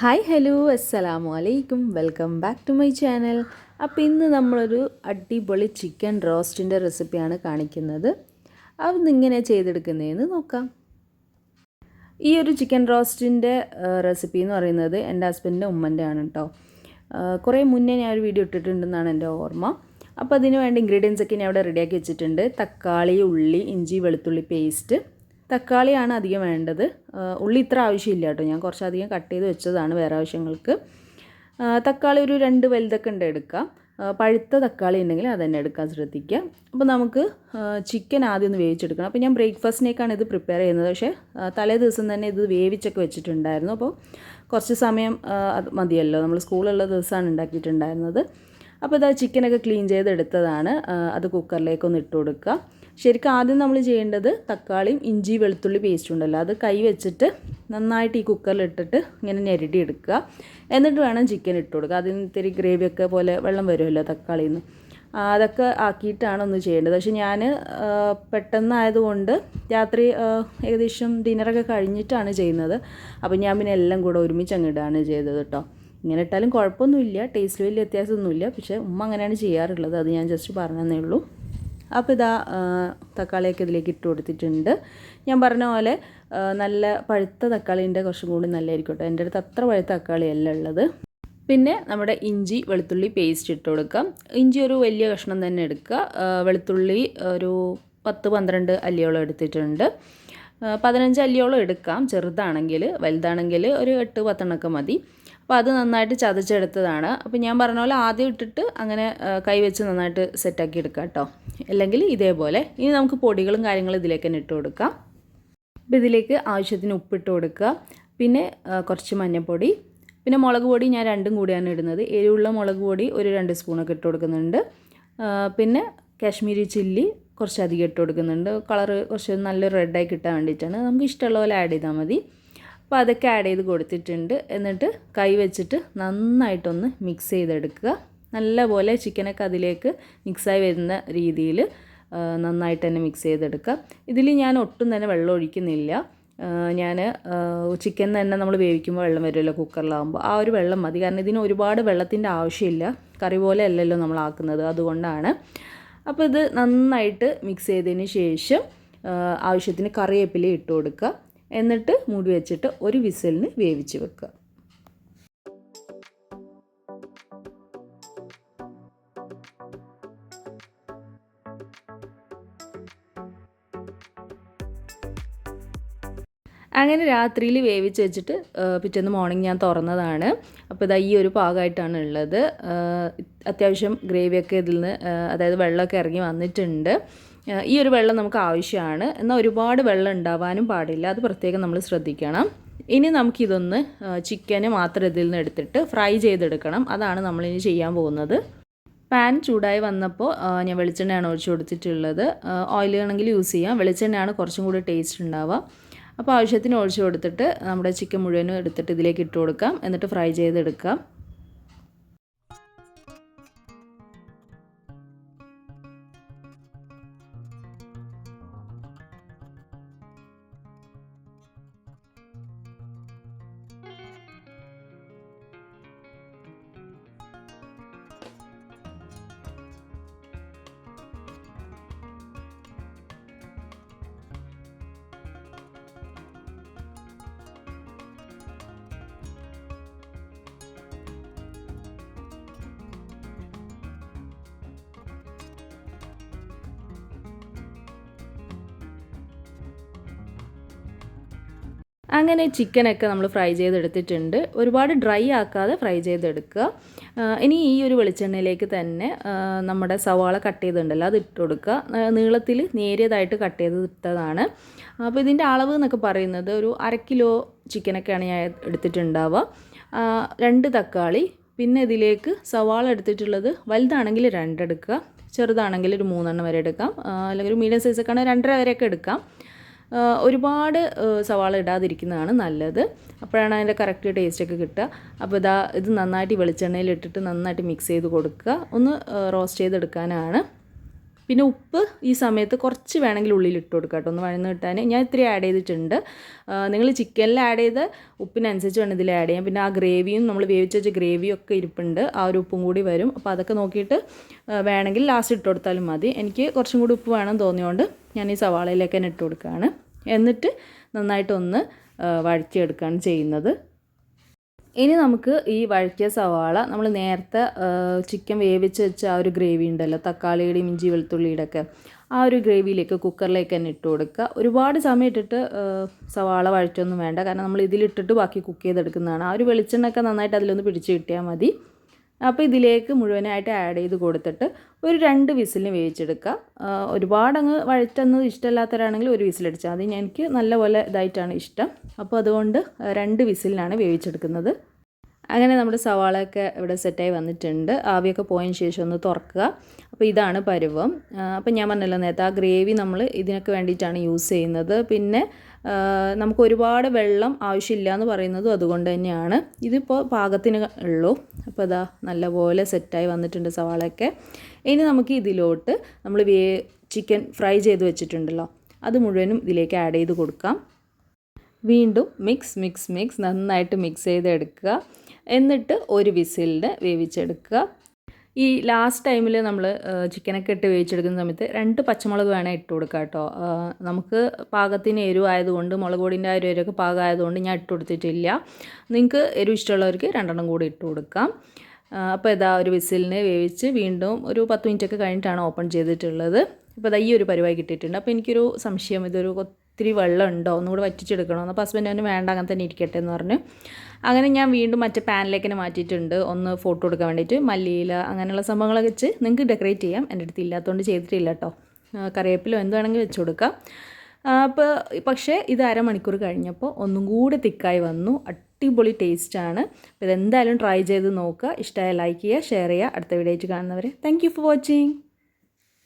Hi hello അസ്സലാമു അലൈക്കും. Welcome back to my channel. അപ്പോൾ ഇന്ന് നമ്മളൊരു അടിപൊളി ചിക്കൻ റോസ്റ്റിന്റെ റെസിപ്പിയാണ് കാണിക്കുന്നത്. അതൊന്നിങ്ങനെ ചെയ്തെടുക്കുന്നതെന്ന് നോക്കാം. ഈ ഒരു ചിക്കൻ റോസ്റ്റിന്റെ റെസിപ്പി എന്ന് പറയുന്നത് എന്റെ ഹസ്ബൻഡിന്റെ ഉമ്മന്റെ ആണ് കേട്ടോ കുറേ മുന്നേ ഞാൻ ഒരു വീഡിയോ ഇട്ടിട്ടുണ്ടെന്നാണ് എന്റെ ഓർമ്മ. അപ്പോൾ അതിന് വേണ്ട ഇൻഗ്രീഡിയൻസ് ഒക്കെ ഞാൻ അവിടെ റെഡിയാക്കി വെച്ചിട്ടുണ്ട്. തക്കാളി ഉള്ളി ഇഞ്ചി വെളുത്തുള്ളി പേസ്റ്റ് തക്കാളിയാണ് അധികം വേണ്ടത്. ഉള്ളി ഇത്ര ആവശ്യമില്ല കേട്ടോ. ഞാൻ കുറച്ചധികം കട്ട് ചെയ്ത് വെച്ചതാണ് വേറെ ആവശ്യങ്ങൾക്ക്. തക്കാളി ഒരു രണ്ട് വലുതൊക്കെ ഉണ്ട് എടുക്കാം. പഴുത്ത തക്കാളി ഉണ്ടെങ്കിൽ അത് തന്നെ എടുക്കാൻ ശ്രദ്ധിക്കുക അപ്പോൾ നമുക്ക് ചിക്കൻ ആദ്യം ഒന്ന് വേവിച്ചെടുക്കണം. അപ്പോൾ ഞാൻ ബ്രേക്ക്ഫാസ്റ്റിനേക്കാണ് ഇത് പ്രിപ്പയർ ചെയ്യുന്നത്. പക്ഷേ തലേ ദിവസം തന്നെ ഇത് വേവിച്ചൊക്കെ വെച്ചിട്ടുണ്ടായിരുന്നു. അപ്പോൾ കുറച്ച് സമയം അത് മതിയല്ലോ. നമ്മൾ സ്കൂളുള്ള ദിവസമാണ് ഉണ്ടാക്കിയിട്ടുണ്ടായിരുന്നത്. അപ്പോൾ ഇതാ ചിക്കനൊക്കെ ക്ലീൻ ചെയ്തെടുത്തതാണ്. അത് കുക്കറിലേക്കൊന്ന് ഇട്ട് കൊടുക്കുക. ശരിക്കും ആദ്യം നമ്മൾ ചെയ്യേണ്ടത് തക്കാളിയും ഇഞ്ചി വെളുത്തുള്ളി പേസ്റ്റ് ഉണ്ടല്ലോ അത് കൈ വെച്ചിട്ട് നന്നായിട്ട് ഈ കുക്കറിൽ ഇട്ടിട്ട് ഇങ്ങനെ ഞെരടി എടുക്കുക. എന്നിട്ട് വേണം ചിക്കൻ ഇട്ട് കൊടുക്കുക. അതിന് ഇത്തിരി ഗ്രേവിയൊക്കെ പോലെ വെള്ളം വരുമല്ലോ തക്കാളിയിൽ നിന്ന് അതൊക്കെ ആക്കിയിട്ടാണ് ഒന്ന് ചെയ്യേണ്ടത്. പക്ഷെ ഞാൻ പെട്ടെന്നായതുകൊണ്ട് രാത്രി ഏകദേശം ഡിന്നറൊക്കെ കഴിഞ്ഞിട്ടാണ് ചെയ്യുന്നത്. അപ്പോൾ ഞാൻ പിന്നെ എല്ലാം കൂടെ ഒരുമിച്ച് അങ്ങിടുകയാണ് ചെയ്തത് കേട്ടോ ഇങ്ങനെ ഇട്ടാലും കുഴപ്പമൊന്നുമില്ല. ടേസ്റ്റ് വലിയ വ്യത്യാസമൊന്നുമില്ല. പക്ഷേ ഉമ്മ അങ്ങനെയാണ് ചെയ്യാറുള്ളത്. അത് ഞാൻ ജസ്റ്റ് പറഞ്ഞതേ ഉള്ളൂ. അപ്പോൾ ഇതാ തക്കാളിയൊക്കെ ഇതിലേക്ക് ഇട്ട് കൊടുത്തിട്ടുണ്ട്. ഞാൻ പറഞ്ഞ പോലെ നല്ല പഴുത്ത തക്കാളീന്റെ കുറച്ചും കൂടി നല്ലതായിരിക്കും കേട്ടോ എന്റെ അടുത്ത് അത്ര പഴുത്ത തക്കാളിയല്ല ഉള്ളത്. പിന്നെ നമ്മുടെ ഇഞ്ചി വെളുത്തുള്ളി പേസ്റ്റ് ഇട്ട് കൊടുക്കാം. ഇഞ്ചി ഒരു വലിയ കഷ്ണം തന്നെ എടുക്കുക. വെളുത്തുള്ളി ഒരു പത്ത് പന്ത്രണ്ട് അല്ലിയോളം എടുത്തിട്ടുണ്ട്. പതിനഞ്ച് അല്ലിയോളം എടുക്കാം. ചെറുതാണെങ്കിൽ വലുതാണെങ്കിൽ ഒരു എട്ട് പത്തെണ്ണമൊക്കെ മതി. അപ്പോൾ അത് നന്നായിട്ട് ചതച്ചെടുത്തതാണ്. അപ്പോൾ ഞാൻ പറഞ്ഞ പോലെ ആദ്യം ഇട്ടിട്ട് അങ്ങനെ കൈവച്ച് നന്നായിട്ട് സെറ്റാക്കി എടുക്കാം കേട്ടോ. അല്ലെങ്കിൽ ഇതേപോലെ. ഇനി നമുക്ക് പൊടികളും കാര്യങ്ങളും ഇതിലേക്ക് തന്നെ ഇട്ട് കൊടുക്കാം. അപ്പോൾ ഇതിലേക്ക് ആവശ്യത്തിന് ഉപ്പിട്ട് കൊടുക്കുക. പിന്നെ കുറച്ച് മഞ്ഞൾപ്പൊടി. പിന്നെ മുളക് പൊടി ഞാൻ രണ്ടും കൂടിയാണ് ഇടുന്നത്. എരിവുള്ള മുളക് പൊടി ഒരു രണ്ട് സ്പൂണൊക്കെ ഇട്ട് കൊടുക്കുന്നുണ്ട്. പിന്നെ കാശ്മീരി ചില്ലി കുറച്ചധികം ഇട്ട് കൊടുക്കുന്നുണ്ട്. കളറ് കുറച്ച് നല്ല റെഡായി കിട്ടാൻ വേണ്ടിയിട്ടാണ്. നമുക്ക് ഇഷ്ടമുള്ള പോലെ ആഡ് ചെയ്താൽ മതി. അപ്പോൾ അതൊക്കെ ആഡ് ചെയ്ത് കൊടുത്തിട്ടുണ്ട്. എന്നിട്ട് കൈ വെച്ചിട്ട് നന്നായിട്ടൊന്ന് മിക്സ് ചെയ്തെടുക്കുക. നല്ലപോലെ ചിക്കനൊക്കെ അതിലേക്ക് മിക്സായി വരുന്ന രീതിയിൽ നന്നായിട്ട് തന്നെ മിക്സ് ചെയ്തെടുക്കുക. ഇതിൽ ഞാൻ ഒട്ടും തന്നെ വെള്ളം ഒഴിക്കുന്നില്ല. ഞാൻ ചിക്കൻ തന്നെ നമ്മൾ വേവിക്കുമ്പോൾ വെള്ളം വരുമല്ലോ കുക്കറിലാകുമ്പോൾ ആ ഒരു വെള്ളം മതി. കാരണം ഇതിന് ഒരുപാട് വെള്ളത്തിന്റെ ആവശ്യമില്ല. കറി പോലെ അല്ലല്ലോ നമ്മൾ ആക്കുന്നത്. അതുകൊണ്ടാണ്. അപ്പോൾ ഇത് നന്നായിട്ട് മിക്സ് ചെയ്തതിന് ശേഷം ആവശ്യത്തിന് കറിവേപ്പില ഇട്ട് കൊടുക്കുക. എന്നിട്ട് മൂടി വെച്ചിട്ട് ഒരു വിസലിന് വേവിച്ച് വെക്കുക. അങ്ങനെ രാത്രിയിൽ വേവിച്ച് വെച്ചിട്ട് പിറ്റേന്ന് മോർണിംഗ് ഞാൻ തുറന്നതാണ്. അപ്പോൾ ഇതാ ഈ ഒരു പാകമായിട്ടാണ് ഉള്ളത്. അത്യാവശ്യം ഗ്രേവിയൊക്കെ ഇതിൽ നിന്ന് അതായത് വെള്ളമൊക്കെ ഇറങ്ങി വന്നിട്ടുണ്ട്. ഈ ഒരു വെള്ളം നമുക്ക് ആവശ്യമാണ്. എന്നാൽ ഒരുപാട് വെള്ളം ഉണ്ടാവാനും പാടില്ല. അത് പ്രത്യേകം നമ്മൾ ശ്രദ്ധിക്കണം. ഇനി നമുക്കിതൊന്ന് ചിക്കന് മാത്രം ഇതിൽ നിന്ന് എടുത്തിട്ട് ഫ്രൈ ചെയ്തെടുക്കണം. അതാണ് നമ്മളിനി ചെയ്യാൻ പോകുന്നത്. പാൻ ചൂടായി വന്നപ്പോൾ ഞാൻ വെളിച്ചെണ്ണയാണ് ഒഴിച്ചു കൊടുത്തിട്ടുള്ളത്. ഓയിൽ ആണെങ്കിൽ യൂസ് ചെയ്യാം. വെളിച്ചെണ്ണയാണ് കുറച്ചും കൂടി ടേസ്റ്റ് ഉണ്ടാവുക. അപ്പോൾ ആവശ്യത്തിന് ഒഴിച്ചു കൊടുത്തിട്ട് നമ്മുടെ ചിക്കൻ മുഴുവനും എടുത്തിട്ട് ഇതിലേക്ക് ഇട്ട് കൊടുക്കാം. എന്നിട്ട് ഫ്രൈ ചെയ്തെടുക്കാം. അങ്ങനെ ചിക്കനൊക്കെ നമ്മൾ ഫ്രൈ ചെയ്തെടുത്തിട്ടുണ്ട്. ഒരുപാട് ഡ്രൈ ആക്കാതെ ഫ്രൈ ചെയ്തെടുക്കുക. ഇനി ഈ ഒരു വെളിച്ചെണ്ണയിലേക്ക് തന്നെ നമ്മുടെ സവാള കട്ട് ചെയ്തിട്ടുണ്ടല്ലോ അത് ഇട്ട് കൊടുക്കുക. നീളത്തിൽ നേരിയതായിട്ട് കട്ട് ചെയ്ത് ഇട്ടതാണ്. അപ്പോൾ ഇതിന്റെ അളവ് എന്നൊക്കെ പറയുന്നത് ഒരു അര കിലോ ചിക്കനൊക്കെയാണ് ഞാൻ എടുത്തിട്ടുണ്ടാവുക. രണ്ട് തക്കാളി പിന്നെ ഇതിലേക്ക് സവാള എടുത്തിട്ടുള്ളത് വലുതാണെങ്കിൽ രണ്ടെടുക്കുക ചെറുതാണെങ്കിൽ ഒരു മൂന്നെണ്ണം വരെ എടുക്കാം. അല്ലെങ്കിൽ ഒരു മീഡിയം സൈസൊക്കെ ആണെങ്കിൽ രണ്ടര വരെയൊക്കെ എടുക്കാം. ഒരുപാട് സവാള ഇടാതിരിക്കുന്നതാണ് നല്ലത്. അപ്പോഴാണ് അതിന്റെ കറക്റ്റ് ടേസ്റ്റൊക്കെ കിട്ടുക. അപ്പോൾ ഇതാ ഇത് നന്നായിട്ട് വെളിച്ചെണ്ണയിൽ ഇട്ടിട്ട് നന്നായിട്ട് മിക്സ് ചെയ്ത് കൊടുക്കുക. ഒന്ന് റോസ്റ്റ് ചെയ്തെടുക്കാനാണ്. പിന്നെ ഉപ്പ് ഈ സമയത്ത് കുറച്ച് വേണമെങ്കിൽ ഉള്ളിൽ ഇട്ട് കൊടുക്കുക കേട്ടോ. ഒന്ന് വഴന്ന് കിട്ടാൻ. ഞാൻ ഇത്തിരി ആഡ് ചെയ്തിട്ടുണ്ട്. നിങ്ങൾ ചിക്കനിൽ ആഡ് ചെയ്ത് ഉപ്പിനനുസരിച്ച് വേണം ഇതിൽ ആഡ് ചെയ്യാം പിന്നെ ആ ഗ്രേവിയും നമ്മൾ വേവിച്ച് വെച്ച ഗ്രേവിയും ഒക്കെ ഇരിപ്പുണ്ട്. ആ ഒരു ഉപ്പും കൂടി വരും. അപ്പോൾ അതൊക്കെ നോക്കിയിട്ട് വേണമെങ്കിൽ ലാസ്റ്റ് ഇട്ട് കൊടുത്താലും മതി. എനിക്ക് കുറച്ചും കൂടി ഉപ്പ് വേണം തോന്നിയോണ്ട് ഞാൻ ഈ സവാളയിലേക്ക് തന്നെ ഇട്ട് കൊടുക്കുകയാണ്. എന്നിട്ട് നന്നായിട്ടൊന്ന് വഴറ്റിയെടുക്കുകയാണ് ചെയ്യുന്നത്. ഇനി നമുക്ക് ഈ വഴറ്റിയ സവാള നമ്മൾ നേരത്തെ ചിക്കൻ വേവിച്ച് വെച്ച ആ ഒരു ഗ്രേവി ഉണ്ടല്ലോ തക്കാളിയുടെയും ഇഞ്ചി വെളുത്തുള്ളിയുടെ ഒക്കെ ആ ഒരു ഗ്രേവിയിലേക്ക് കുക്കറിലേക്ക് തന്നെ ഇട്ട് കൊടുക്കുക. ഒരുപാട് സമയം ഇട്ടിട്ട് സവാള വഴറ്റൊന്നും വേണ്ട. കാരണം നമ്മൾ ഇതിലിട്ടിട്ട് ബാക്കി കുക്ക് ചെയ്തെടുക്കുന്നതാണ്. ആ ഒരു വെളിച്ചെണ്ണയൊക്കെ നന്നായിട്ട് അതിലൊന്ന് പിടിച്ച് കിട്ടിയാൽ മതി. അപ്പോൾ ഇതിലേക്ക് മുഴുവനായിട്ട് ആഡ് ചെയ്ത് കൊടുത്തിട്ട് ഒരു രണ്ട് വിസിലിന് വേവിച്ചെടുക്കുക. ആ, ഒരുപാട് അങ്ങ് വഴറ്റുന്നത് ഇഷ്ടമല്ലാത്തവരാണെങ്കിൽ ഒരു വിസിലടിച്ചാൽ അത് എനിക്ക് നല്ലപോലെ ഇതായിട്ടാണ് ഇഷ്ടം. അപ്പോൾ അതുകൊണ്ട് രണ്ട് വിസിലിനാണ് വേവിച്ചെടുക്കുന്നത്. അങ്ങനെ നമ്മുടെ സവാളയൊക്കെ ഇവിടെ സെറ്റായി വന്നിട്ടുണ്ട്. ആവിയൊക്കെ പോയതിന് ശേഷം ഒന്ന് തുറക്കുക. അപ്പോൾ ഇതാണ് പരുവം. അപ്പോൾ ഞാൻ പറഞ്ഞല്ലോ നേരത്തെ ആ ഗ്രേവി നമ്മൾ ഇതിനൊക്കെ വേണ്ടിയിട്ടാണ് യൂസ് ചെയ്യുന്നത്. പിന്നെ നമുക്ക് ഒരുപാട് വെള്ളം ആവശ്യമില്ല എന്ന് പറയുന്നതും അതുകൊണ്ട് തന്നെയാണ്. ഇതിപ്പോൾ പാകത്തിന് ഉള്ളൂ. അപ്പോൾ ഇതാ നല്ലപോലെ സെറ്റായി വന്നിട്ടുണ്ട് സവാളയൊക്കെ. ഇനി നമുക്ക് ഇതിലോട്ട് നമ്മൾ വേ ചിക്കൻ ഫ്രൈ ചെയ്ത് വെച്ചിട്ടുണ്ടല്ലോ. അത് മുഴുവനും ഇതിലേക്ക് ആഡ് ചെയ്ത് കൊടുക്കാം. വീണ്ടും മിക്സ് മിക്സ് മിക്സ് നന്നായിട്ട് മിക്സ് ചെയ്തെടുക്കുക. എന്നിട്ട് ഒരു വിസിലിന് വേവിച്ചെടുക്കുക. ഈ ലാസ്റ്റ് ടൈമിൽ നമ്മൾ ചിക്കനൊക്കെ ഇട്ട് വേവിച്ചെടുക്കുന്ന സമയത്ത് രണ്ട് പച്ചമുളക് വേണേൽ ഇട്ട് കൊടുക്കുക കേട്ടോ നമുക്ക് പാകത്തിന് എരിവായതുകൊണ്ട് മുളക് പൊടിന്റെ ആ ഒരു എരിവൊക്കെ പാകമായതുകൊണ്ട് ഞാൻ ഇട്ട് കൊടുത്തിട്ടില്ല. നിങ്ങൾക്ക് എരിവ് ഇഷ്ടമുള്ളവർക്ക് രണ്ടെണ്ണം കൂടി ഇട്ട് കൊടുക്കാം. അപ്പോൾ ഇതാ ഒരു വിസിലിന് വേവിച്ച് വീണ്ടും ഒരു പത്ത് മിനിറ്റൊക്കെ കഴിഞ്ഞിട്ടാണ് ഓപ്പൺ ചെയ്തിട്ടുള്ളത്. അപ്പോൾ ഇതാ ഈ ഒരു പരിപാടി കിട്ടിയിട്ടുണ്ട്. അപ്പോൾ എനിക്കൊരു സംശയം ഇതൊരു ഒത്തിരി വെള്ളം ഉണ്ടോ? ഒന്നുകൂടി വറ്റിച്ചെടുക്കണോ? അപ്പോൾ ഹസ്ബൻഡ് അവന് വേണ്ട അങ്ങനെ തന്നെ ഇരിക്കട്ടെ എന്ന് പറഞ്ഞു. അങ്ങനെ ഞാൻ വീണ്ടും മറ്റേ പാനിലേക്ക് തന്നെ മാറ്റിയിട്ടുണ്ട്. ഒന്ന് ഫോട്ടോ എടുക്കാൻ വേണ്ടിയിട്ട് മല്ലിയില അങ്ങനെയുള്ള സംഭവങ്ങളൊക്കെ വെച്ച് നിങ്ങൾക്ക് ഡെക്കറേറ്റ് ചെയ്യാം. എന്റെ അടുത്ത് ഇല്ലാത്തതുകൊണ്ട് ചെയ്തിട്ടില്ല കേട്ടോ കറിവേപ്പിലോ എന്ത് വേണമെങ്കിൽ വെച്ച് കൊടുക്കാം. അപ്പോൾ പക്ഷേ ഇത് അരമണിക്കൂർ കഴിഞ്ഞപ്പോൾ ഒന്നും കൂടി തിക്കായി വന്നു. അടിപൊളി ടേസ്റ്റാണ് അപ്പോൾ ഇതെന്തായാലും ട്രൈ ചെയ്ത് നോക്കുക. ഇഷ്ടമായ ലൈക്ക് ചെയ്യുക ഷെയർ ചെയ്യുക. അടുത്ത വീഡിയോ ആയിട്ട് കാണുന്നവരെ താങ്ക് ഫോർ വാച്ചിങ്